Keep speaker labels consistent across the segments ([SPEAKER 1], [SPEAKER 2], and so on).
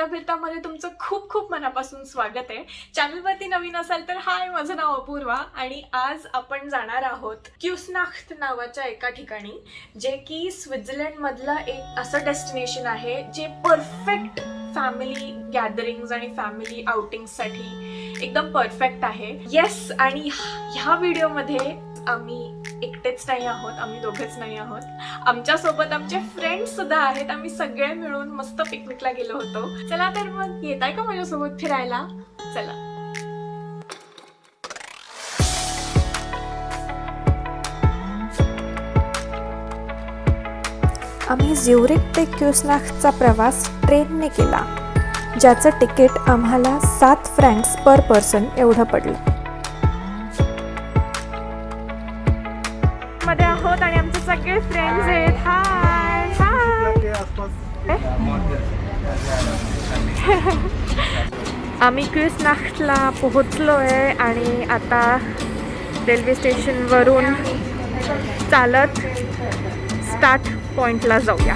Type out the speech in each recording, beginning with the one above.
[SPEAKER 1] फिरता फिरता मध्ये तुमचं खूप खूप मनापासून स्वागत आहे. चॅनलवरती नवीन असाल तर हाय माझं नाव अपूर्वा आणि आज आपण जाणार आहोत क्युसनाख्त नावाच्या एका ठिकाणी जे की स्वित्झर्लंडमधलं एक असं डेस्टिनेशन आहे जे परफेक्ट फॅमिली गॅदरिंग्ज आणि फॅमिली आउटिंगसाठी एकदम परफेक्ट आहे. येस आणि ह्या व्हिडिओमध्ये आम्ही एकटेच नाही आहोत आम्ही दोघेच नाही आहोत. आमच्यासोबत आमचे फ्रेंड्स सुद्धा आहेत आम्ही सगळे मिळून मस्त पिकनिकला गेलो होतो. चला तर मग येत आहे का माझ्यासोबत फिरायला? चला.
[SPEAKER 2] आम्ही ज्युरिक ते क्युसनाखचा प्रवास ट्रेनने केला ज्याचं तिकीट आम्हाला सात फ्रँक्स पर पर्सन एवढं पडलं.
[SPEAKER 1] आम्ही क्रिसनाखला पोहोचलो आहे आणि आता रेल्वे स्टेशनवरून चालत स्टार्ट पॉइंटला जाऊया.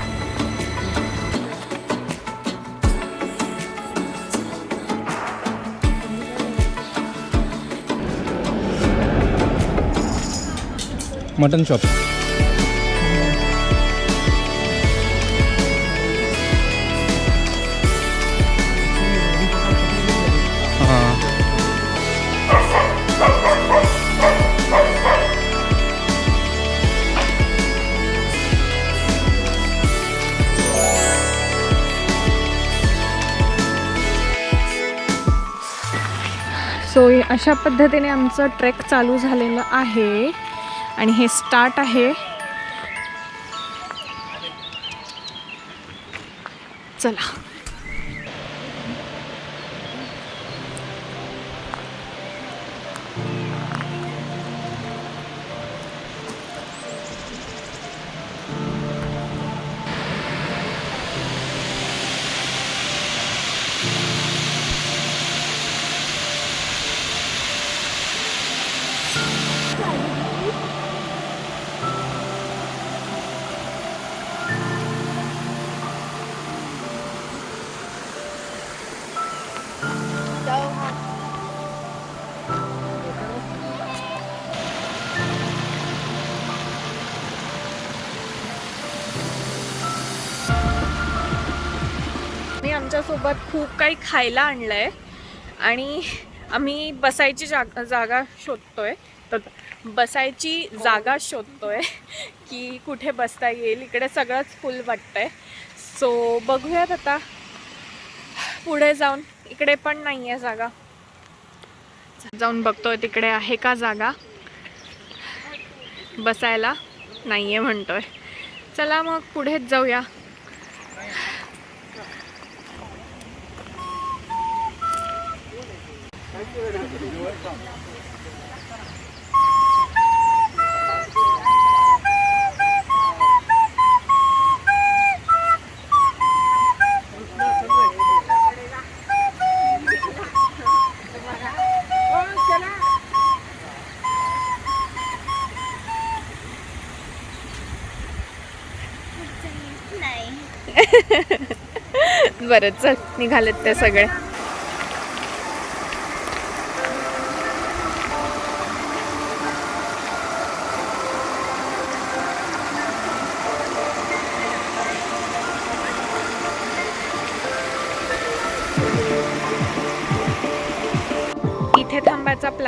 [SPEAKER 3] Mutton shop.
[SPEAKER 1] सो अशा पद्धतीने आमचं ट्रेक चालू झालेलं आहे आणि हे स्टार्ट आहे. चला. आमच्यासोबत खूप काही खायला आणलं आहे आणि आम्ही बसायची जाग जागा शोधतोय. तर बसायची जागा शोधतोय की कुठे बसता येईल. इकडे सगळंच फुल वाटतंय. सो बघूयात आता. पुढे जाऊन. इकडे पण नाही आहे जागा. जाऊन बघतोय तिकडे आहे का जागा. बसायला नाही आहे म्हणतोय. चला मग पुढेच जाऊया. बरं चल निघालेत त्या सगळ्या.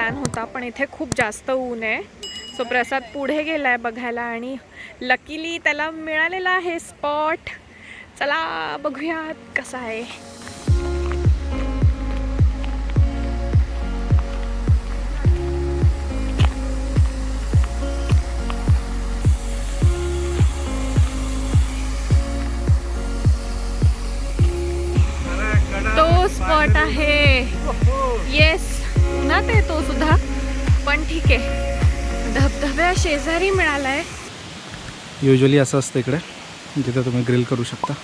[SPEAKER 1] प्लॅन होता पण इथे खूप जास्त ऊन आहे. सो प्रसाद पुढे गेलाय बघायला आणि लकीली त्याला मिळालेला आहे स्पॉट चला बघूयात कसा आहे. तो स्पॉट आहे. येस लग्नात आहे तो सुद्धा. पण ठीक आहे. धबधब्या शेजारी मिळालाय.
[SPEAKER 3] युजली असं असतं इकडे. जिथं तुम्ही ग्रिल करू शकता.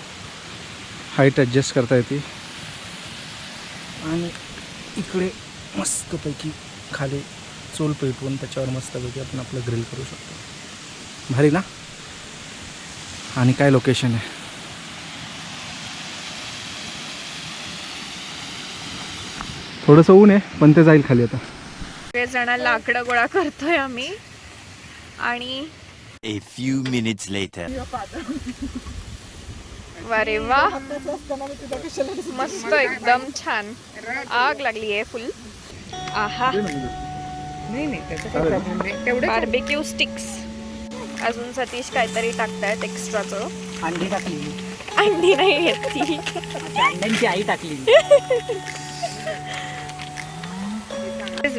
[SPEAKER 3] हाईट ॲडजस्ट करता येते. आणि इकडे मस्तपैकी खाली चूल पेटवून त्याच्यावर मस्तपैकी आपण आपलं ग्रिल करू शकतो. भारी ना? आणि काय लोकेशन आहे? थोडंसं ऊन आहे पण ते जाईल खाली आता.
[SPEAKER 1] जण लाकडं गोळा करतोय आम्ही. आणि
[SPEAKER 4] A few minutes later.
[SPEAKER 1] वारे वा. मस्त एकदम छान. आग लागली आहे फुल. आहा. बार्बेक्यू स्टिक्स अजून सतीश काहीतरी टाकतायत एक्स्ट्राचं
[SPEAKER 5] अंडी टाकली.
[SPEAKER 1] अंडी नाही येत ती.
[SPEAKER 5] अंड्यांची आई टाकली.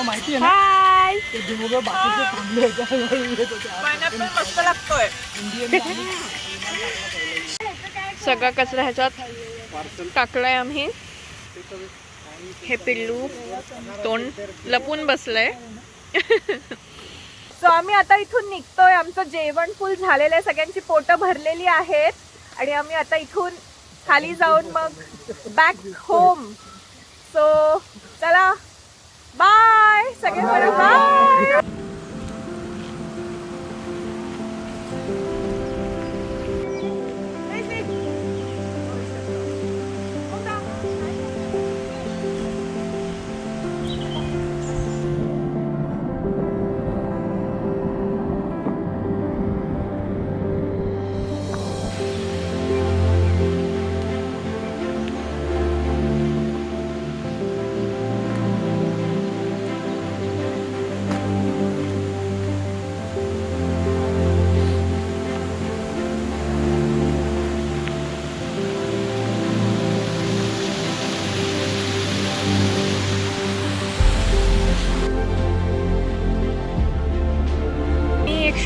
[SPEAKER 1] हाय मस्त लागतोय. सगळा कचरा ह्याच्यात टाकलाय आम्ही. हे पिल्लू तोंड लपून बसलंय. सो आम्ही आता इथून निघतोय. आमचं जेवण फुल झालेलं आहे. सगळ्यांची पोटं भरलेली आहेत. आणि आम्ही आता इथून खाली जाऊन मग बॅक होम सो चला. बाय सगळे बाय मी एक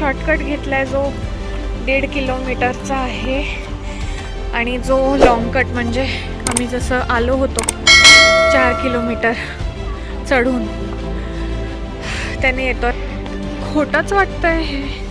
[SPEAKER 1] शॉर्टकट घेतला आहे जो दीड किलोमीटरचा आहे. आणि जो लॉंग कट म्हणजे आम्ही जसं आलो होतो चार किलोमीटर चढून. त्याने येतो खोटंच वाटतं आहे हे.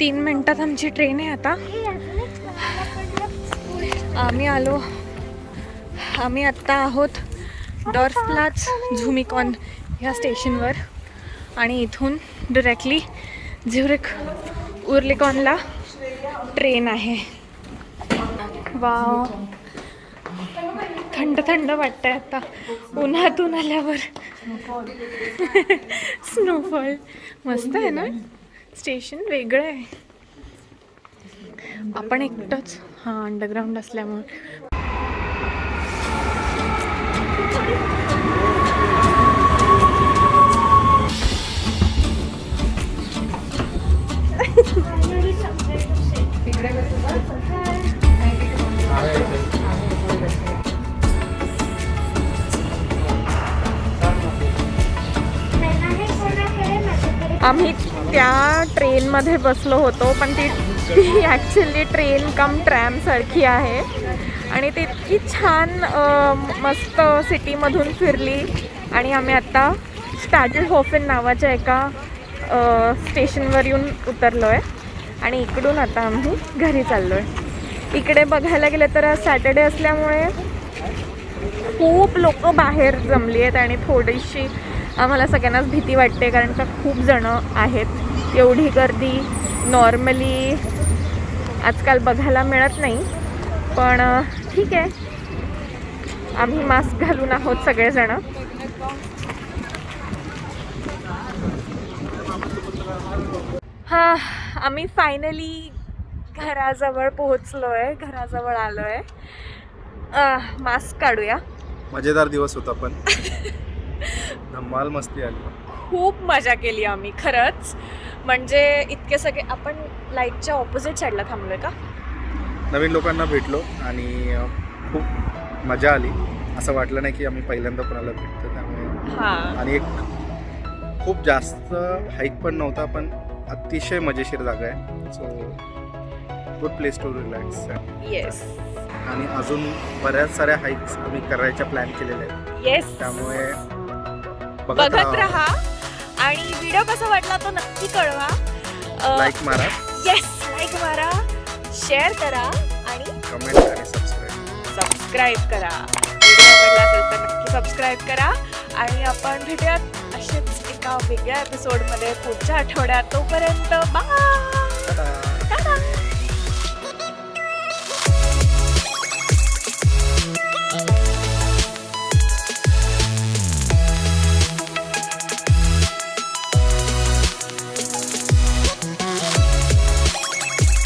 [SPEAKER 1] तीन मिनटात आमची ट्रेन आहे आता. आम्ही आलो. आम्ही आत्ता आहोत डॉर्फलाच झुमिकॉन ह्या स्टेशनवर आणि इथून डिरेक्टली झ्युरिक उर्लिकॉनला ट्रेन आहे. वाव. थंड थंड वाटतंय आता. उन्हातून आल्यावर. स्नोफॉल मस्त आहे ना? स्टेशन वेगळं आहे. आपण एकटंच हां अंडरग्राऊंड असल्यामुळे. आम्ही त्या ट्रेनमध्ये बसलो होतो पण ती ती ॲक्च्युली ट्रेन कम ट्रॅमसारखी आहे. आणि ती इतकी छान मस्त सिटीमधून फिरली. आणि आम्ही आत्ता स्टॅटल होफेन नावाच्या एका स्टेशनवर येऊन उतरलो आहे आणि इकडून आता आम्ही घरी चाललो आहे इकडे बघायला गेलं तर आज सॅटर्डे असल्यामुळे खूप लोक बाहेर जमली आहेत आणि थोडीशी आम्हाला सगळ्यांनाच भीती वाटते कारण का खूप जणं आहेत. एवढी गर्दी नॉर्मली आजकाल बघायला मिळत नाही. पण ठीक आहे. आम्ही मास्क घालून आहोत सगळेजणं. हां आम्ही फायनली घराजवळ पोहोचलो आहे घराजवळ आलो आहे मास्क काढूया.
[SPEAKER 3] मजेदार दिवस होता पण. धम्माल मस्ती आली.
[SPEAKER 1] खूप मजा केली आम्ही खरंच. म्हणजे इतके सगळे आपण लाईटच्या ऑपोजिट साईडला थांबलोय का?
[SPEAKER 3] नवीन लोकांना भेटलो आणि अ, खूप मजा आली. असं वाटलं नाही की आम्ही पहिल्यांदा कोणाला भेटतो त्यामुळे.
[SPEAKER 1] हा.
[SPEAKER 3] आणि एक खूप जास्त हाईक पण नव्हता पण अतिशय मजेशीर जागा आहे. So good place to relax
[SPEAKER 1] yes
[SPEAKER 3] आणि अजून बऱ्याच साऱ्या हाईक्स आम्ही करायच्या प्लॅन केलेल्या आहेत.
[SPEAKER 1] येस
[SPEAKER 3] त्यामुळे
[SPEAKER 1] बघत राहा. आणि व्हिडिओ कसा वाटला तो नक्की कळवा.
[SPEAKER 3] लाईक मारा.
[SPEAKER 1] येस लाईक मारा. शेअर करा आणि
[SPEAKER 3] कमेंट आणि सबस्क्राईब
[SPEAKER 1] सबस्क्राईब करा. व्हिडिओ आवडला असेल तर नक्की सबस्क्राईब करा. आणि आपण भेटूयात असेच एका वेगळ्या एपिसोडमध्ये पुढच्या आठवड्यात. तोपर्यंत बाय!